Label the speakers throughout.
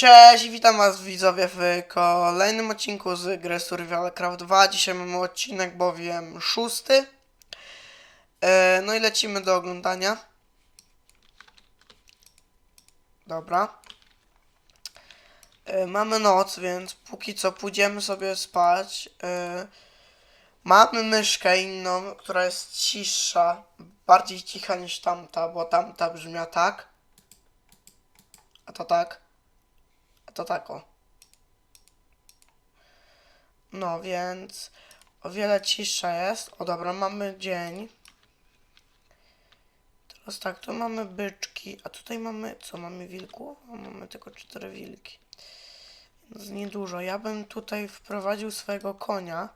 Speaker 1: Cześć, witam was widzowie w kolejnym odcinku z gry Survival Craft 2. Dzisiaj mamy odcinek bowiem szósty. E, no i lecimy do oglądania. Dobra. E, mamy noc, więc póki co pójdziemy sobie spać. E, mamy myszkę inną, która jest cisza. Bardziej cicha niż tamta, bo tamta brzmia tak. A to tak. To tak o. No więc o wiele cisza jest. O dobra, mamy dzień. Teraz tak, tu mamy byczki, a tutaj mamy, co mamy wilków? A mamy tylko cztery wilki. Więc niedużo. Ja bym tutaj wprowadził swojego konia,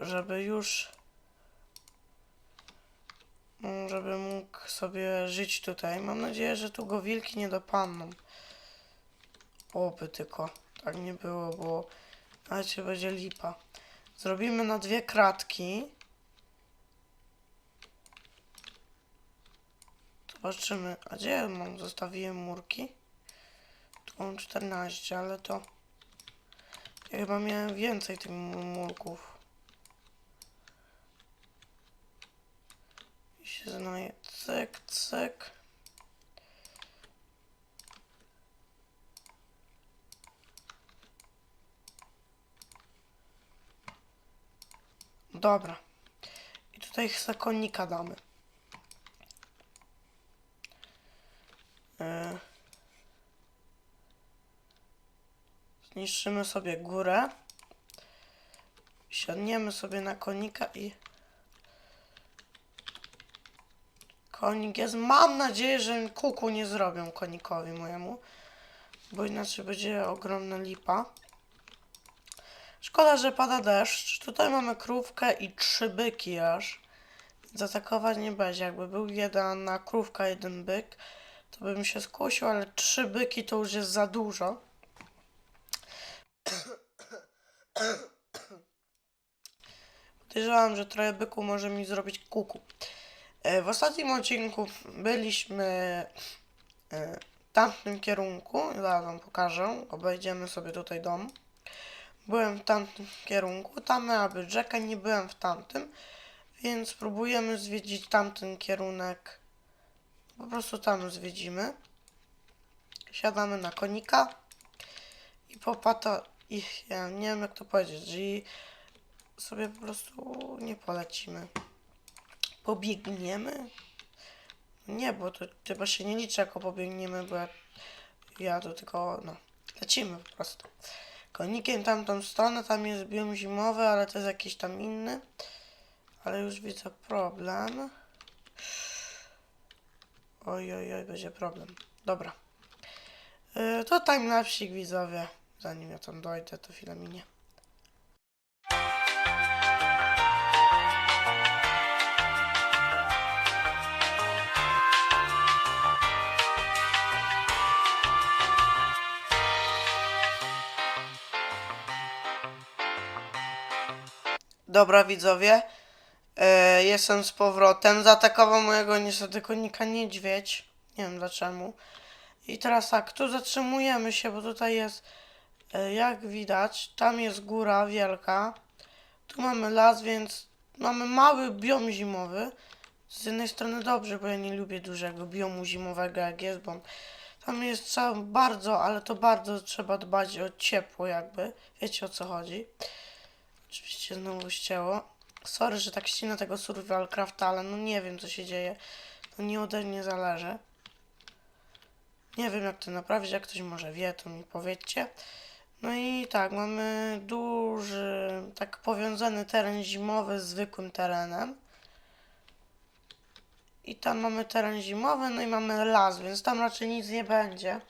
Speaker 1: żeby już mm, żeby mógł sobie żyć tutaj. Mam nadzieję, że tu go wilki nie dopadną. Oby tylko tak nie było, bo nawet się będzie lipa. Zrobimy na dwie kratki. Zobaczymy. A gdzie mam? Zostawiłem murki. Tu mam 14, ale to... Ja chyba miałem więcej tych mu- murków. I się znaje. Cyk, cyk. Dobra. I tutaj zakonnika damy. E, Zniszczymy sobie górę. Siadniemy sobie na konika i... Konik jest... Mam nadzieję, że kuku nie zrobią konikowi mojemu. Bo inaczej będzie ogromna lipa. Szkoda, że pada deszcz. Tutaj mamy krówkę i trzy byki aż. Zaatakować nie będzie. Jakby był jedna krówka, jeden byk, to bym się skusił, ale trzy byki to już jest za dużo. Podejrzewam, że trochę byku może mi zrobić kuku. E, W ostatnim odcinku byliśmy e, w tamtym kierunku. Zaraz wam pokażę. Obejdziemy sobie tutaj dom. Byłem w tamtym kierunku. Tam miała być rzeka, nie byłem w tamtym. Więc spróbujemy zwiedzić tamten kierunek. Po prostu tam zwiedzimy. Siadamy na konika. I popata... I ja nie wiem jak to powiedzieć. I sobie po prostu nie polecimy. Pobiegniemy? Nie, bo to chyba się nie liczy jako pobiegniemy, bo ja, ja to tylko, no, lecimy po prostu. Konikiem tamtą stronę, tam jest biom zimowy, ale to jest jakiś tam inny. Ale już widzę problem. Oj, oj, oj, będzie problem. Dobra. Yy, to timelapsik widzowie. Zanim ja tam dojdę, to chwila minie. Dobra widzowie, e, jestem z powrotem. Zaatakował mojego niestety konika niedźwiedź. Nie wiem dlaczego. I teraz tak, tu zatrzymujemy się, bo tutaj jest, e, jak widać, tam jest góra wielka. Tu mamy las, więc mamy mały biom zimowy. Z jednej strony dobrze, bo ja nie lubię dużego biomu zimowego jak jest, bo tam jest trzeba bardzo, ale to bardzo trzeba dbać o ciepło jakby. Wiecie o co chodzi. Oczywiście znowu ścięło. Sorry, że tak ścina tego survival crafta, ale no nie wiem co się dzieje. To nie ode mnie zależy. Nie wiem jak to naprawić, jak ktoś może wie, to mi powiedzcie. No i tak, mamy duży, tak powiązany teren zimowy z zwykłym terenem. I tam mamy teren zimowy, no i mamy las, więc tam raczej nic nie będzie.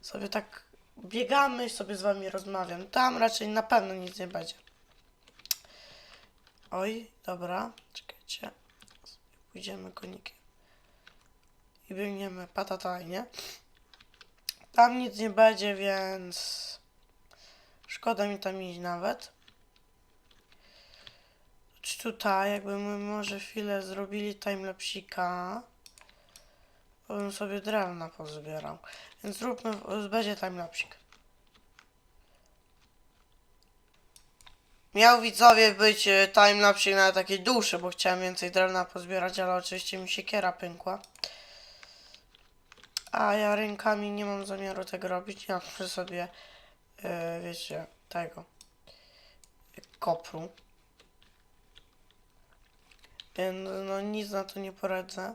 Speaker 1: Sobie tak biegamy sobie z wami rozmawiam. Tam raczej na pewno nic nie będzie. Oj, dobra, czekajcie. Pójdziemy konikiem. I biegniemy patatajnie. Tam nic nie będzie, więc szkoda mi tam iść nawet. Czy tutaj, jakby my może chwilę zrobili timelapsika. Bym sobie drewna pozbierał. Więc zróbmy, będzie timelapsik. Miał widzowie być e, timelapsik na takiej duszy, bo chciałem więcej drewna pozbierać, ale oczywiście mi siekiera pękła. A ja rękami nie mam zamiaru tego robić. Ja muszę sobie, e, wiecie, tego kopru. Więc no nic na to nie poradzę.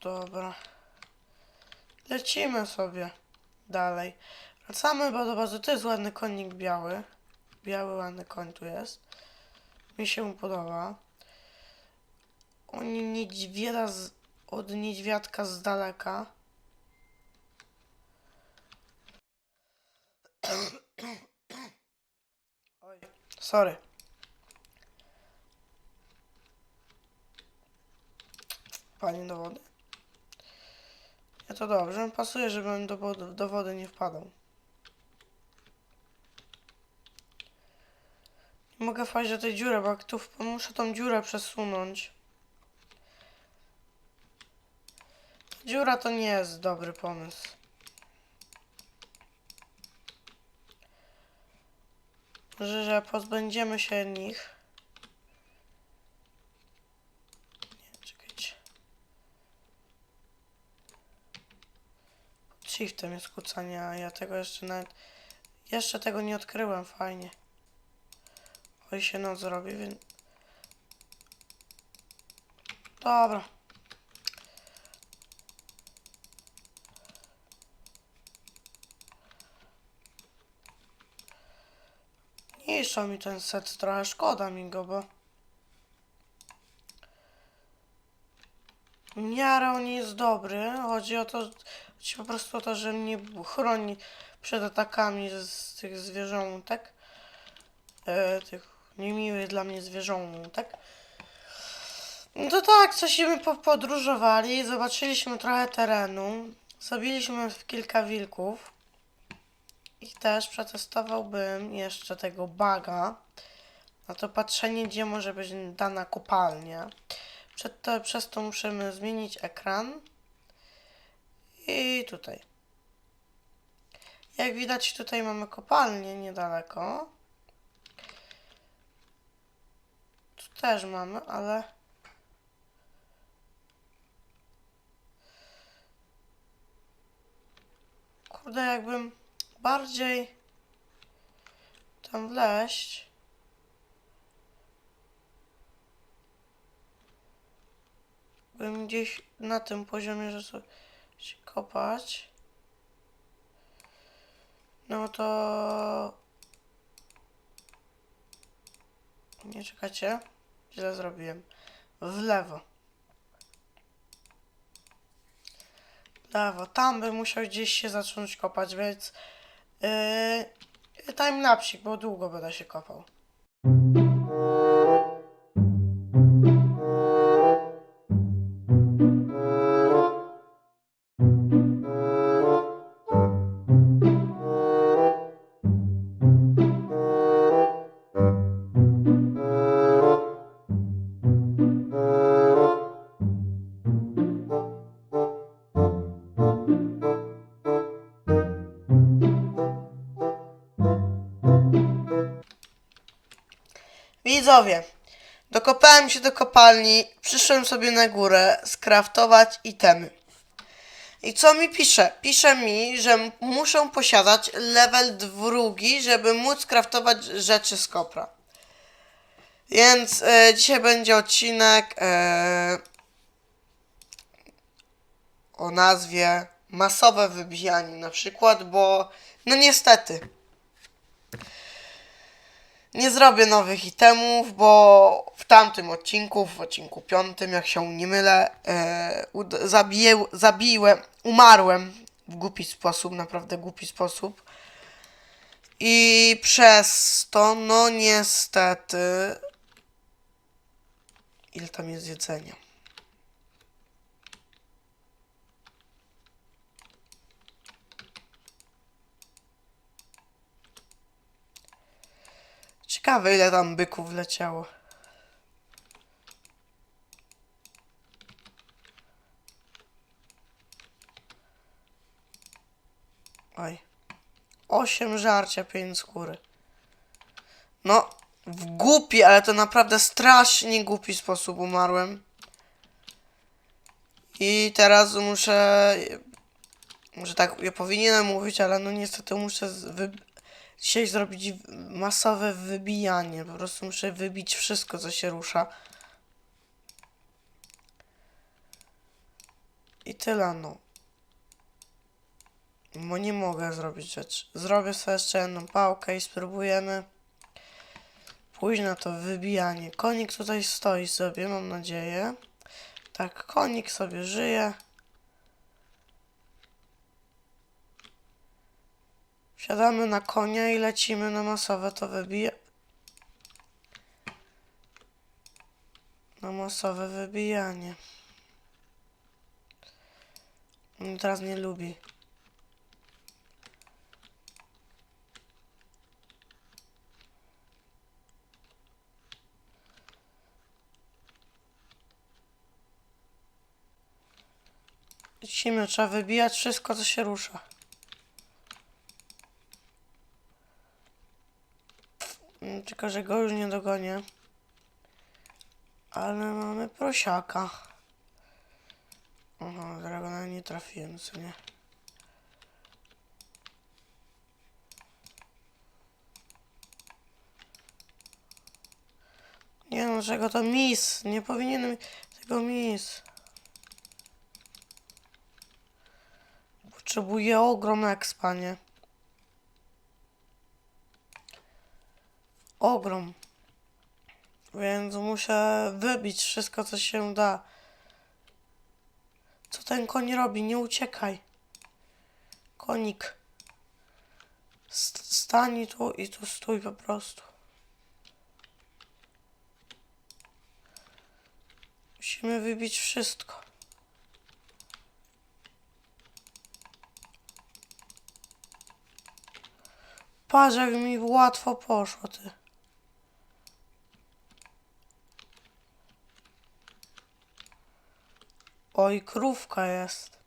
Speaker 1: Dobra. Lecimy sobie dalej. Wracamy do bazy. To jest ładny konik biały. Biały ładny koń tu jest. Mi się podoba. Oni niedźwiada z, od niedźwiadka z daleka. Oj, sorry. Panie do wody. To dobrze, pasuje, żebym do, do wody nie wpadał. Nie mogę wpaść do tej dziury, bo jak tu muszę tą dziurę przesunąć. Dziura to nie jest dobry pomysł. Że, że pozbędziemy się nich. Nie, czekajcie. Pod shiftem jest kucanie, a ja tego jeszcze nawet... Jeszcze tego nie odkryłem, fajnie. Oj się noc zrobi, więc... Dobra. Niszczą mi ten set, trochę szkoda mi go, bo... W on jest dobry, chodzi o to, chodzi po prostu o to, że mnie chroni przed atakami z, tych zwierzątek, e, tych niemiłych dla mnie zwierzątek. No to tak, cośmy po, podróżowali, zobaczyliśmy trochę terenu, zabiliśmy kilka wilków. I też przetestowałbym jeszcze tego baga na to patrzenie, gdzie może być dana kopalnia. Przed to, przez to musimy zmienić ekran. I tutaj. Jak widać, tutaj mamy kopalnię niedaleko. Tu też mamy, ale... Kurde, jakbym bardziej tam wleść. Bym gdzieś na tym poziomie, się kopać. No to... Nie czekacie. Źle zrobiłem. W lewo. Lewo. Tam bym musiał gdzieś się zacząć kopać, więc... Yy, timelapsik, bo długo będę się kopał. Widzowie, dokopałem się do kopalni, przyszłem sobie na górę skraftować itemy. I co mi pisze? Pisze mi, że muszę posiadać level drugi, żeby móc kraftować rzeczy z kopra. Więc e, dzisiaj będzie odcinek e, o nazwie masowe wybijanie na przykład, bo no niestety nie zrobię nowych itemów, bo w tamtym odcinku, w odcinku piątym, jak się nie mylę, e, zabiję, zabiłem, umarłem w głupi sposób, naprawdę głupi sposób. I przez to, no niestety, ile tam jest jedzenia? Ciekawe ile tam byków leciało. Oj. Osiem żarcia, pięć skóry. No, w głupi, ale to naprawdę strasznie głupi sposób umarłem. I teraz muszę... Może tak, ja powinienem mówić, ale no niestety muszę wy dzisiaj zrobić masowe wybijanie. Po prostu muszę wybić wszystko, co się rusza. I tyle, no. Bo nie mogę zrobić rzeczy. Zrobię sobie jeszcze jedną pałkę i spróbujemy pójść na to wybijanie. Konik tutaj stoi sobie, mam nadzieję. Tak, konik sobie żyje. Wsiadamy na konia i lecimy na masowe to wybija... Na masowe wybijanie. On teraz nie lubi. Lecimy, trzeba wybijać wszystko, co się rusza. Tylko, że go już nie dogonię. Ale mamy prosiaka. Aha, dragona nie trafiłem, co nie? Nie no, czego to mis? Nie powinienem tego mis. Potrzebuję ogrom expa, Ogrom. Więc muszę wybić wszystko, co się da. Co ten koń robi? Nie uciekaj. Konik. St- stań tu i tu stój po prostu. Musimy wybić wszystko. Patrz, jak mi łatwo poszło, ty. Oj, krówka jest.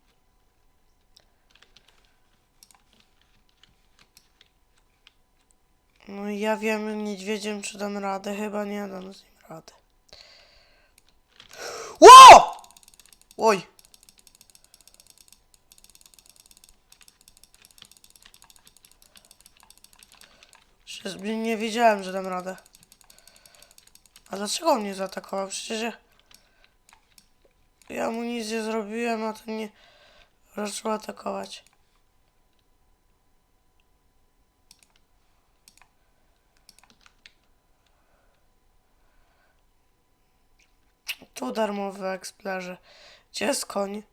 Speaker 1: No ja wiem, niedźwiedziem, czy dam radę. Chyba nie dam z nim rady. Ło! Oj. Nie wiedziałem, że dam radę. A dlaczego on nie zaatakował? Przecież ja... Ja mu nic nie zrobiłem, a ten nie zaczął atakować. Tu darmowy eksplerze. Gdzie jest koń?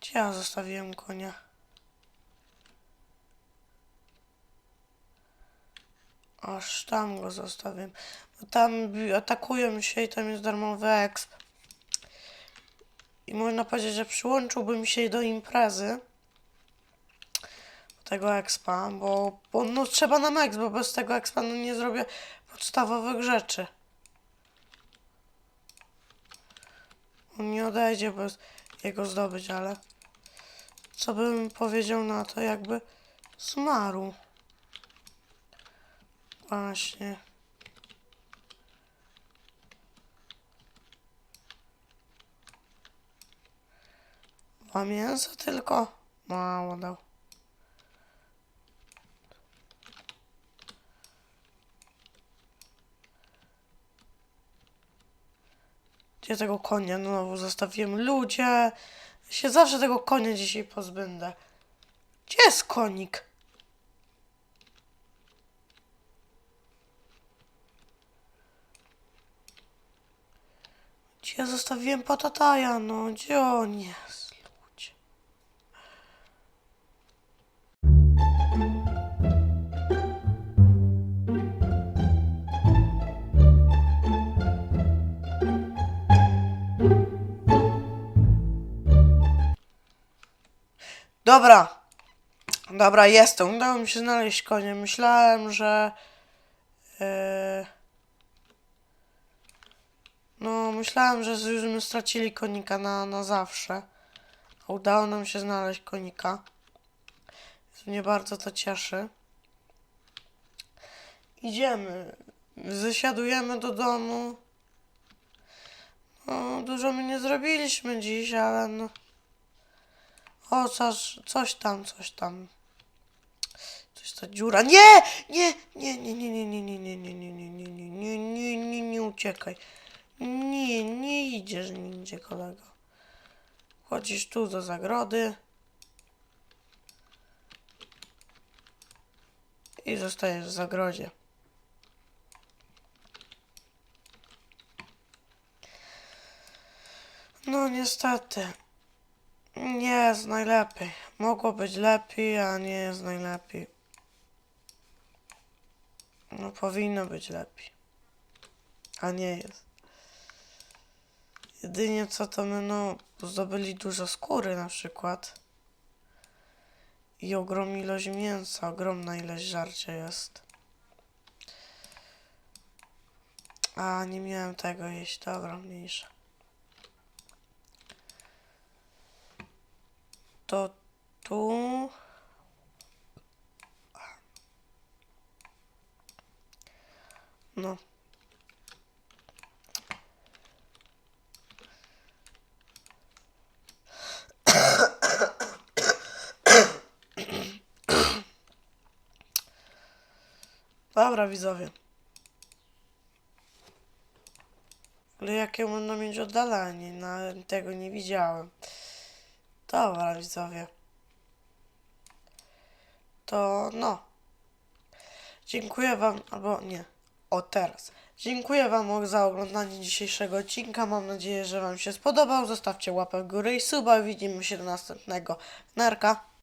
Speaker 1: Gdzie ja zostawiłem konia? Aż tam go zostawiłem. Tam atakują się i tam jest darmowy exp. I można powiedzieć, że przyłączyłbym się do imprezy. Tego expa, bo, bo no trzeba nam exp, bo bez tego expa no nie zrobię podstawowych rzeczy. On nie odejdzie bez jego zdobyć, ale co bym powiedział na to, jakby zmarł. Właśnie. Dwa mięsa tylko? Mało dał. Gdzie tego konia znowu zostawiłem? Ludzie! Się zawsze tego konia dzisiaj pozbędę. Gdzie jest konik? Gdzie ja zostawiłem patataja? No, gdzie on jest? Dobra. Dobra, jestem. Udało mi się znaleźć konia. Myślałem, że... Yy... No, myślałem, że już stracili konika na, na zawsze. A udało nam się znaleźć konika. Mnie bardzo to cieszy. Idziemy. Zasiadujemy do domu. No, dużo my nie zrobiliśmy dziś, ale no. O, coś, coś tam, coś tam. Coś ta dziura. Nie! Nie! Nie, nie, nie, nie, nie, nie, nie, nie, nie, nie, nie, nie, nie, nie, nie, nie uciekaj. Nie, nie idziesz nigdzie, kolego. Chodzisz tu do zagrody. I zostajesz w zagrodzie. No niestety. Nie jest najlepiej. Mogło być lepiej, a nie jest najlepiej. No powinno być lepiej. A nie jest. Jedynie co to my no zdobyli dużo skóry na przykład. I ogromna ilość mięsa, ogromna ilość żarcia jest. A, nie miałem tego jeść, dobra, mniejsza. To tu... No. Dobra, widzowie. Ale jakie będą mieć oddalanie? No, tego nie widziałem. Dobra, widzowie. To no. Dziękuję wam, albo nie. O teraz. Dziękuję wam za oglądanie dzisiejszego odcinka. Mam nadzieję, że wam się spodobał. Zostawcie łapę w górę i suba. Widzimy się do następnego. Narka.